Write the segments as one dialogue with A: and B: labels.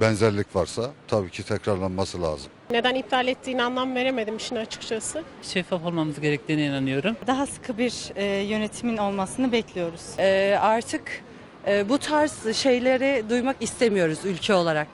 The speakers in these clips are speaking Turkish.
A: benzerlik varsa tabii ki tekrarlanması lazım.
B: Neden iptal ettiğini anlam veremedim işin açıkçası.
C: şeffaf olmamız gerektiğine inanıyorum.
D: Daha sıkı bir e, yönetimin olmasını bekliyoruz.
E: Ee, artık e, bu tarz şeyleri duymak istemiyoruz ülke olarak.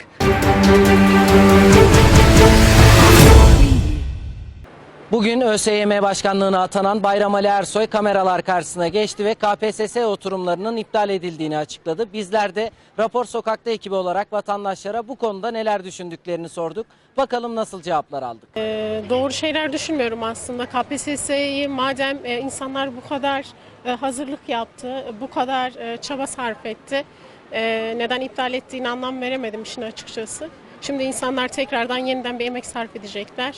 F: Bugün ÖSYM Başkanlığı'na atanan Bayram Ali Ersoy kameralar karşısına geçti ve KPSS oturumlarının iptal edildiğini açıkladı. Bizler de Rapor Sokak'ta ekibi olarak vatandaşlara bu konuda neler düşündüklerini sorduk. Bakalım nasıl cevaplar aldık.
B: Ee, doğru şeyler düşünmüyorum aslında. KPSS'yi madem e, insanlar bu kadar e, hazırlık yaptı, bu kadar e, çaba sarf etti, e, neden iptal ettiğini anlam veremedim işin açıkçası. Şimdi insanlar tekrardan yeniden bir emek sarf edecekler.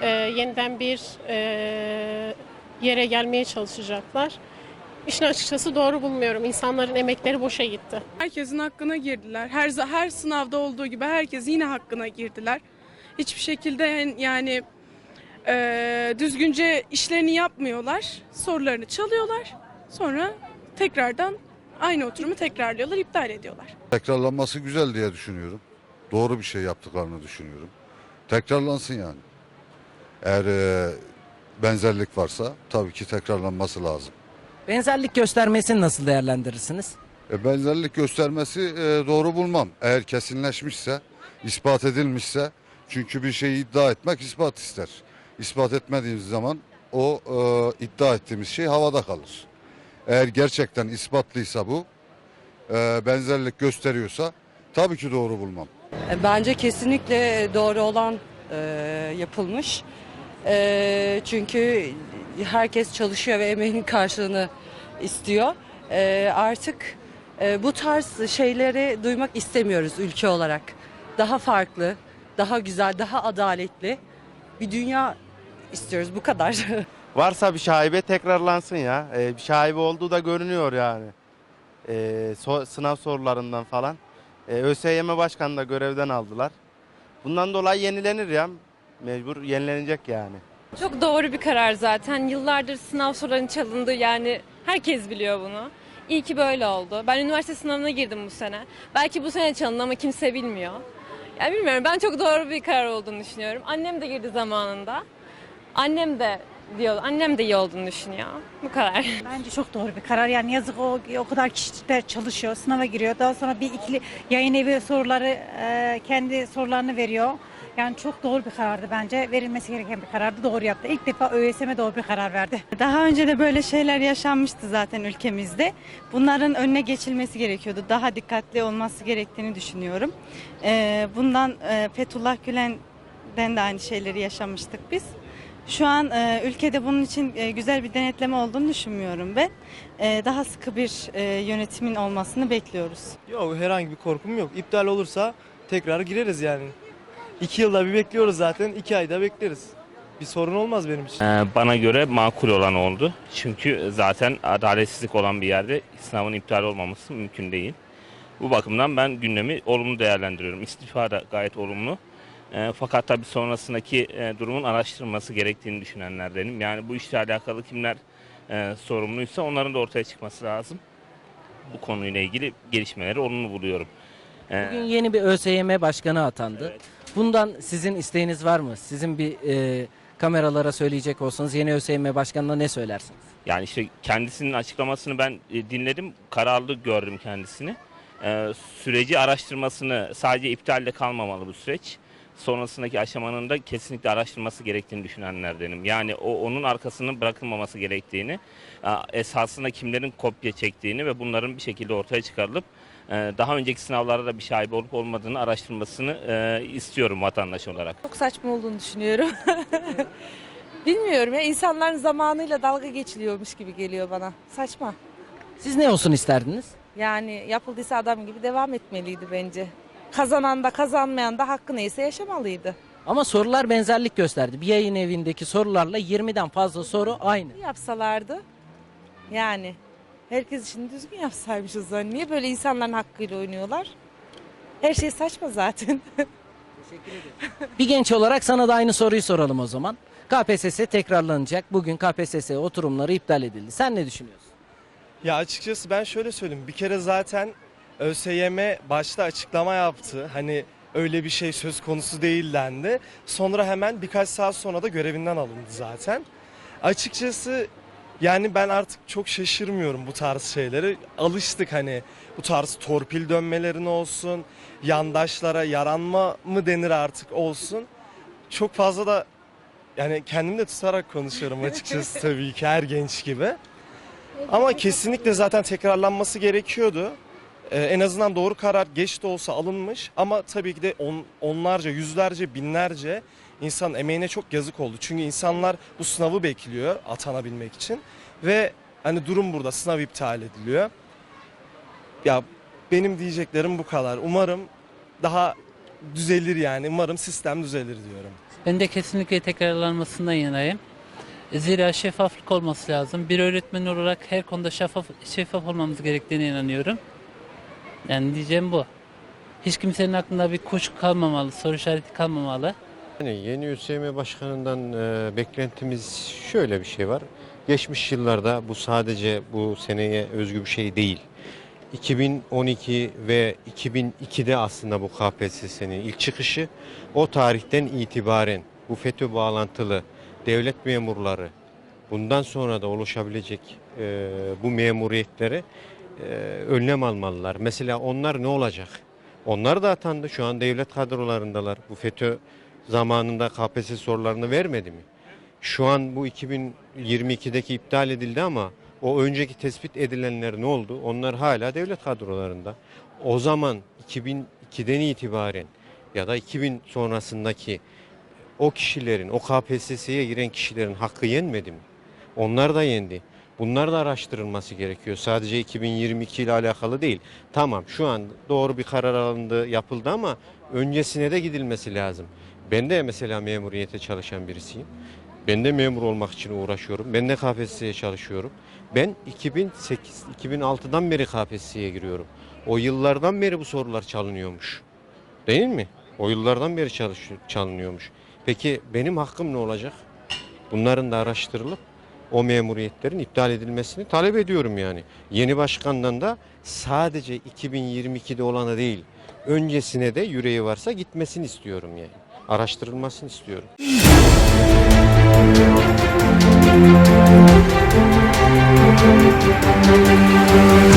B: E, yeniden bir e, yere gelmeye çalışacaklar. İşin açıkçası doğru bulmuyorum. İnsanların emekleri boşa gitti.
G: Herkesin hakkına girdiler. Her her sınavda olduğu gibi herkes yine hakkına girdiler. Hiçbir şekilde yani- e, düzgünce işlerini yapmıyorlar. Sorularını çalıyorlar. Sonra tekrardan aynı oturumu tekrarlıyorlar, iptal ediyorlar.
A: Tekrarlanması güzel diye düşünüyorum. Doğru bir şey yaptıklarını düşünüyorum. Tekrarlansın yani. Eğer e, benzerlik varsa tabii ki tekrarlanması lazım.
F: Benzerlik göstermesini nasıl değerlendirirsiniz?
A: E, benzerlik göstermesi e, doğru bulmam. Eğer kesinleşmişse, ispat edilmişse çünkü bir şeyi iddia etmek ispat ister. İspat etmediğimiz zaman o e, iddia ettiğimiz şey havada kalır. Eğer gerçekten ispatlıysa bu, e, benzerlik gösteriyorsa tabii ki doğru bulmam.
E: E, Bence kesinlikle doğru olan e, yapılmış. E, çünkü herkes çalışıyor ve emeğinin karşılığını istiyor. E, artık e, bu tarz şeyleri duymak istemiyoruz ülke olarak. Daha farklı, daha güzel, daha adaletli bir dünya istiyoruz bu kadar.
H: Varsa bir şaibe tekrarlansın ya. Ee, bir şaibe olduğu da görünüyor yani. Ee, so- sınav sorularından falan. Ee, ÖSYM Başkanı da görevden aldılar. Bundan dolayı yenilenir ya. Mecbur yenilenecek yani.
I: Çok doğru bir karar zaten. Yıllardır sınav sorularının çalındığı yani herkes biliyor bunu. İyi ki böyle oldu. Ben üniversite sınavına girdim bu sene. Belki bu sene çalındı ama kimse bilmiyor. Ya bilmiyorum ben çok doğru bir karar olduğunu düşünüyorum. Annem de girdi zamanında. Annem de diyor, annem de iyi olduğunu düşünüyor. Bu kadar.
D: Bence çok doğru bir karar. Yani yazık o, o kadar kişi de çalışıyor, sınava giriyor. Daha sonra bir ikili yayın evi soruları e, kendi sorularını veriyor. Yani çok doğru bir karardı bence. Verilmesi gereken bir karardı. Doğru yaptı. İlk defa ÖSYM doğru bir karar verdi. Daha önce de böyle şeyler yaşanmıştı zaten ülkemizde. Bunların önüne geçilmesi gerekiyordu. Daha dikkatli olması gerektiğini düşünüyorum. E, bundan e, Fethullah Gülen'den de aynı şeyleri yaşamıştık biz. Şu an e, ülkede bunun için e, güzel bir denetleme olduğunu düşünmüyorum ben. E, daha sıkı bir e, yönetimin olmasını bekliyoruz.
J: Yok herhangi bir korkum yok. İptal olursa tekrar gireriz yani. İki yılda bir bekliyoruz zaten. iki ayda bekleriz. Bir sorun olmaz benim için.
K: Ee, Bana göre makul olan oldu. Çünkü zaten adaletsizlik olan bir yerde sınavın iptal olmaması mümkün değil. Bu bakımdan ben gündemi olumlu değerlendiriyorum. İstifa da gayet olumlu. Ee, Fakat tabii sonrasındaki e, durumun araştırılması gerektiğini düşünenlerdenim. Yani bu işle alakalı kimler e, sorumluysa onların da ortaya çıkması lazım. Bu konuyla ilgili gelişmeleri olumlu buluyorum. Ee,
F: Bugün yeni bir ÖSYM Başkanı atandı.
K: Evet.
F: Bundan sizin isteğiniz var mı? Sizin bir e, kameralara söyleyecek olsanız yeni ÖSYM Başkanı'na ne söylersiniz?
K: Yani işte kendisinin açıklamasını ben e, dinledim, kararlı gördüm kendisini. Ee, süreci araştırmasını sadece iptalle kalmamalı bu süreç. Sonrasındaki aşamanın da kesinlikle araştırması gerektiğini düşünenlerdenim. Yani o onun arkasının bırakılmaması gerektiğini, esasında kimlerin kopya çektiğini ve bunların bir şekilde ortaya çıkarılıp e, daha önceki sınavlarda da bir şaibe olup olmadığını araştırmasını e, istiyorum vatandaş olarak.
E: Çok saçma olduğunu düşünüyorum. Bilmiyorum ya insanların zamanıyla dalga geçiliyormuş gibi geliyor bana. Saçma.
F: Siz ne olsun isterdiniz?
E: Yani yapıldıysa adam gibi devam etmeliydi bence. Kazanan da kazanmayan da hakkı neyse yaşamalıydı.
F: Ama sorular benzerlik gösterdi. Bir yayın evindeki sorularla 20'den fazla soru aynı.
E: Yapsalardı yani herkes için düzgün yapsaymış o zaman. Niye böyle insanların hakkıyla oynuyorlar? Her şey saçma zaten.
F: Bir genç olarak sana da aynı soruyu soralım o zaman. KPSS tekrarlanacak. Bugün KPSS oturumları iptal edildi. Sen ne düşünüyorsun?
J: Ya açıkçası ben şöyle söyleyeyim. Bir kere zaten ÖSYM başta açıklama yaptı. Hani öyle bir şey söz konusu değil dendi. Sonra hemen birkaç saat sonra da görevinden alındı zaten. Açıkçası yani ben artık çok şaşırmıyorum bu tarz şeylere. Alıştık hani bu tarz torpil dönmelerine olsun, yandaşlara yaranma mı denir artık olsun. Çok fazla da yani kendim de tutarak konuşuyorum açıkçası tabii ki her genç gibi. Ama kesinlikle zaten tekrarlanması gerekiyordu. Ee, en azından doğru karar geç de olsa alınmış ama tabii ki de on, onlarca, yüzlerce, binlerce insan emeğine çok yazık oldu. Çünkü insanlar bu sınavı bekliyor atanabilmek için ve hani durum burada sınav iptal ediliyor. Ya benim diyeceklerim bu kadar. Umarım daha düzelir yani. Umarım sistem düzelir diyorum.
C: Ben de kesinlikle tekrarlanmasından yanayım. Zira şeffaflık olması lazım. Bir öğretmen olarak her konuda şeffaf, şeffaf olmamız gerektiğine inanıyorum. Yani diyeceğim bu. Hiç kimsenin aklında bir kuşku kalmamalı, soru işareti kalmamalı.
L: Yani yeni ÜSYM Başkanı'ndan e, beklentimiz şöyle bir şey var. Geçmiş yıllarda bu sadece bu seneye özgü bir şey değil. 2012 ve 2002'de aslında bu KPSS'nin ilk çıkışı o tarihten itibaren bu FETÖ bağlantılı devlet memurları bundan sonra da oluşabilecek e, bu memuriyetlere e, önlem almalılar. Mesela onlar ne olacak? Onlar da atandı. Şu an devlet kadrolarındalar. Bu FETÖ zamanında KPSS sorularını vermedi mi? Şu an bu 2022'deki iptal edildi ama o önceki tespit edilenler ne oldu? Onlar hala devlet kadrolarında. O zaman 2002'den itibaren ya da 2000 sonrasındaki o kişilerin, o KPSS'ye giren kişilerin hakkı yenmedi mi? Onlar da yendi. Bunlar da araştırılması gerekiyor. Sadece 2022 ile alakalı değil. Tamam şu an doğru bir karar alındı, yapıldı ama öncesine de gidilmesi lazım. Ben de mesela memuriyete çalışan birisiyim. Ben de memur olmak için uğraşıyorum. Ben de KPSS'ye çalışıyorum. Ben 2008 2006'dan beri KPSS'ye giriyorum. O yıllardan beri bu sorular çalınıyormuş. Değil mi? O yıllardan beri çalışıyor, çalınıyormuş. Peki benim hakkım ne olacak? Bunların da araştırılıp o memuriyetlerin iptal edilmesini talep ediyorum yani. Yeni başkandan da sadece 2022'de olana değil, öncesine de yüreği varsa gitmesini istiyorum yani. Araştırılmasını istiyorum.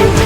M: Müzik